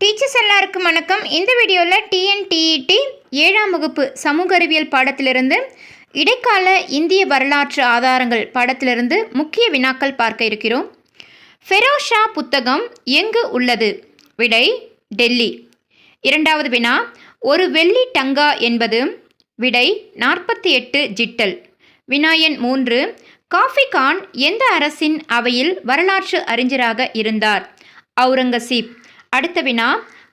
Teachers எல்லாருக்கும் வணக்கம். இந்த வீடியோவில் டிஎன்டிஇடி ஏழாம் வகுப்பு சமூக அறிவியல் பாடத்திலிருந்து இடைக்கால இந்திய வரலாற்று ஆதாரங்கள் பாடத்திலிருந்து முக்கிய வினாக்கள் பார்க்க இருக்கிறோம். ஃபெரோஷா புத்தகம் எங்கு உள்ளது? விடை டெல்லி. இரண்டாவது வினா ஒரு வெள்ளி டங்கா என்பது விடை நாற்பத்தி எட்டு ஜிட்டல். வினாயன் மூன்று காஃபி கான் எந்த அரசின் அவையில் வரலாற்று அறிஞராக இருந்தார்? அவுரங்கசீப். அடுத்த வினா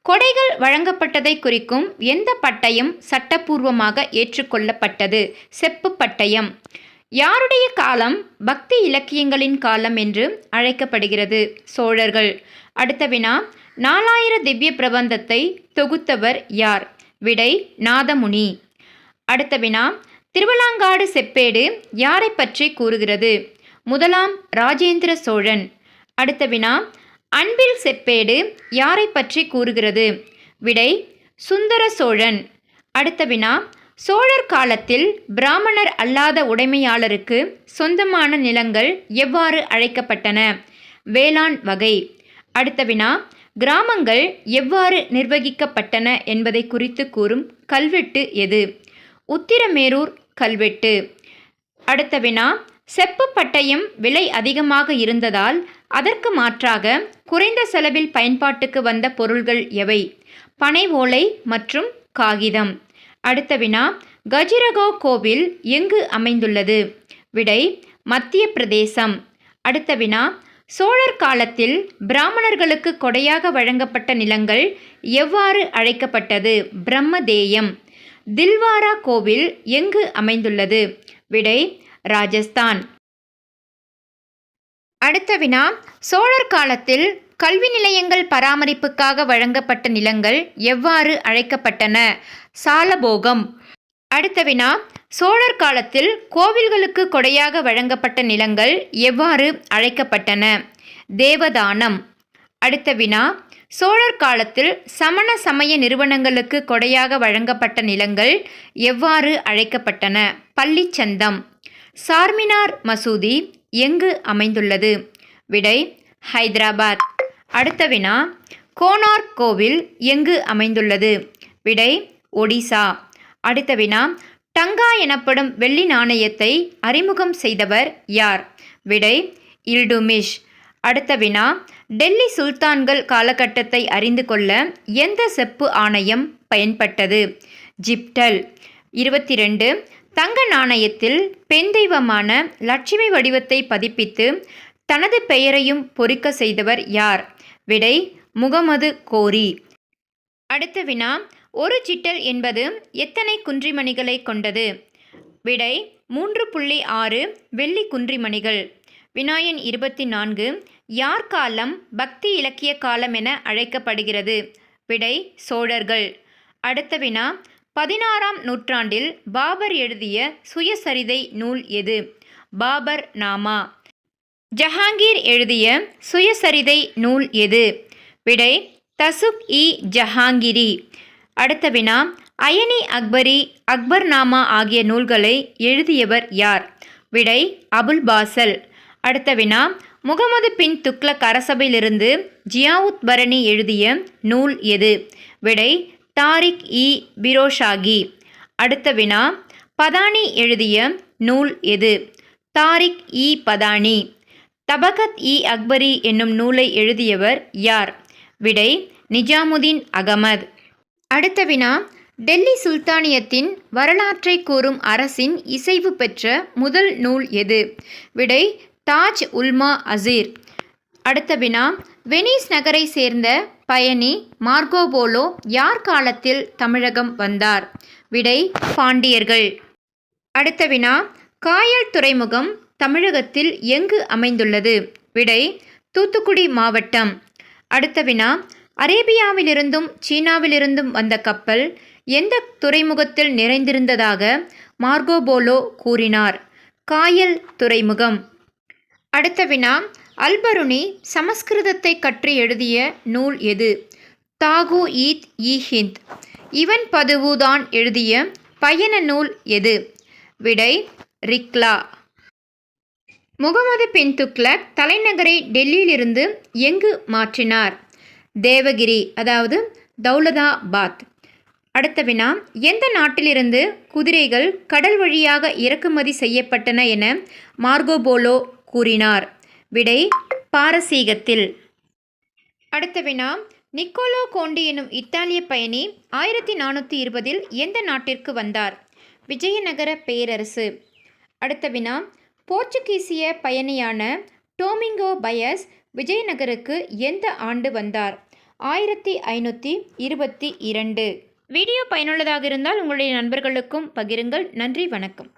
கொடைகள் வழங்கப்பட்டதை குறிக்கும் எந்த பட்டயம் சட்டப்பூர்வமாக ஏற்றுக்கொள்ளப்பட்டது? செப்பு பட்டயம். யாருடைய காலம்? பக்தி இலக்கியங்களின் காலம் என்று அழைக்கப்படுகிறது. சோழர்கள். அடுத்த வினா நாலாயிர திவ்ய பிரபந்தத்தை தொகுத்தவர் யார்? விடை நாதமுனி. அடுத்த வினா திருவலாங்காடு செப்பேடு யாரை பற்றி கூறுகிறது? முதலாம் ராஜேந்திர சோழன். அடுத்த வினா அன்பில் செப்பேடு யாரை பற்றி கூறுகிறது? விடை சுந்தர சோழன். அடுத்த வினா சோழர் காலத்தில் பிராமணர் அல்லாத உடைமையாளருக்கு சொந்தமான நிலங்கள் எவ்வாறு அழைக்கப்பட்டன? வேளாண் வகை. அடுத்த வினா கிராமங்கள் எவ்வாறு நிர்வகிக்கப்பட்டன என்பதை குறித்து கூறும் கல்வெட்டு எது? உத்திரமேரூர் கல்வெட்டு. அடுத்த வினா செப்பு பட்டயம் விலை அதிகமாக இருந்ததால் அதற்கு மாற்றாக குறைந்த செலவில் பயன்பாட்டுக்கு வந்த பொருள்கள் எவை? பனை ஓலை மற்றும் காகிதம். அடுத்த வினா கஜிரகோ கோவில் எங்கு அமைந்துள்ளது? விடை மத்திய பிரதேசம். அடுத்த வினா சோழர் காலத்தில் பிராமணர்களுக்கு கொடையாக வழங்கப்பட்ட நிலங்கள் எவ்வாறு அழைக்கப்பட்டது? பிரம்மதேயம். தில்வாரா கோவில் எங்கு அமைந்துள்ளது? விடை ராஜஸ்தான். அடுத்த வினா சோழர் காலத்தில் கல்வி நிலையங்கள் பராமரிப்புக்காக வழங்கப்பட்ட நிலங்கள் எவ்வாறு அழைக்கப்பட்டன? சாலபோகம். அடுத்த வினா சோழர் காலத்தில் கோவில்களுக்கு கொடையாக வழங்கப்பட்ட நிலங்கள் எவ்வாறு அழைக்கப்பட்டன? தேவதானம். அடுத்த வினா சோழர் காலத்தில் சமண சமய நிறுவனங்களுக்கு கொடையாக வழங்கப்பட்ட நிலங்கள் எவ்வாறு அழைக்கப்பட்டன? பள்ளிச்சந்தம். சார்மினார் மசூதி எங்கு அமைந்துள்ளது? விடை ஹைதராபாத். அடுத்த வினா கோனார்க் கோவில் எங்கு அமைந்துள்ளது? விடை ஒடிசா. அடுத்த வினா டங்கா எனப்படும் வெள்ளி நாணயத்தை அறிமுகம் செய்தவர் யார்? விடை இல்டுமிஷ். அடுத்த வினா டெல்லி சுல்தான்கள் காலகட்டத்தை அறிந்து கொள்ள எந்த செப்பு ஆணையம் பயன்பட்டது? ஜிப்டல். இருபத்தி ரெண்டு தங்க நாணயத்தில் பெண் தெய்வமான லட்சுமி வடிவத்தை பதிப்பித்து தனது பெயரையும் பொறிக்க செய்தவர் யார்? விடை முகமது கோரி. அடுத்த வினா ஒரு ஜிட்டல் என்பது எத்தனை குன்றிமணிகளை கொண்டது? விடை மூன்று புள்ளி ஆறு வெள்ளி குன்றிமணிகள். வினாயன் இருபத்தி நான்கு யார் காலம் பக்தி இலக்கிய காலம் என அழைக்கப்படுகிறது? விடை சோழர்கள். அடுத்த வினா பதினாறாம் நூற்றாண்டில் பாபர் எழுதிய சுயசரிதை நூல் எது? பாபர் நாமா. ஜஹாங்கீர் எழுதிய சுயசரிதை நூல் எது? விடை தசுக் இ ஜஹாங்கிரி. அடுத்த வினா அயனி அக்பரி அக்பர் நாமா ஆகிய நூல்களை எழுதியவர் யார்? விடை அபுல் பாசல். அடுத்த வினா முகமது பின் துக்ளக் அரசபையிலிருந்து ஜியாவுத் பரணி எழுதிய நூல் எது? விடை தாரிக் இ. பிரோஷாகி. அடுத்த வினா பதானி எழுதிய நூல் எது? தாரிக் இ. பதானி. தபகத் இ. அக்பரி என்னும் நூலை எழுதியவர் யார்? விடை நிஜாமுதீன் அகமது. அடுத்த வினா டெல்லி சுல்தானியத்தின் வரலாற்றை கூறும் அரசின் இசைவு பெற்ற முதல் நூல் எது? விடை தாஜ் உல்மா அசீர். அடுத்த வினா வெனிஸ் நகரை சேர்ந்த பயணி மார்கோபோலோ யார் காலத்தில் தமிழகம் வந்தார்? விடை பாண்டியர்கள். அடுத்த வினா காயல் துறைமுகம் தமிழகத்தில் எங்கு அமைந்துள்ளது? விடை தூத்துக்குடி மாவட்டம். அடுத்த வினா அரேபியாவிலிருந்தும் சீனாவிலிருந்தும் வந்த கப்பல் எந்த துறைமுகத்தில் நிறைந்திருந்ததாக மார்கோபோலோ கூறினார். காயல் துறைமுகம். அடுத்த வினா அல்பருனி சமஸ்கிருதத்தை கற்று எழுதிய நூல் எது? தாகு ஈத் இ ஹிந்த். இவன் பதுவுதான் எழுதிய பயண நூல் எது? விடை ரிக்லா. முகமது பின் துக்ளக் தலைநகரை டெல்லியிலிருந்து எங்கு மாற்றினார்? தேவகிரி அதாவது தௌலதாபாத். அடுத்த வினா எந்த நாட்டிலிருந்து குதிரைகள் கடல் வழியாக இறக்குமதி செய்யப்பட்டன என மார்கோபோலோ கூறினார். விடை பாரசீகத்தில். அடுத்த வினா நிக்கோலோ கோண்டி எனும் இத்தாலிய பயணி ஆயிரத்தி நானூற்றி இருபதில் எந்த நாட்டிற்கு வந்தார்? விஜயநகர பேரரசு. அடுத்த வினா போர்ச்சுகீசிய பயணியான டோமிங்கோ பயஸ் விஜயநகருக்கு எந்த ஆண்டு வந்தார்? ஆயிரத்தி ஐநூற்றி இருபத்தி இரண்டு வீடியோ பயனுள்ளதாக இருந்தால் உங்களுடைய நண்பர்களுக்கும் பகிருங்கள். நன்றி வணக்கம்.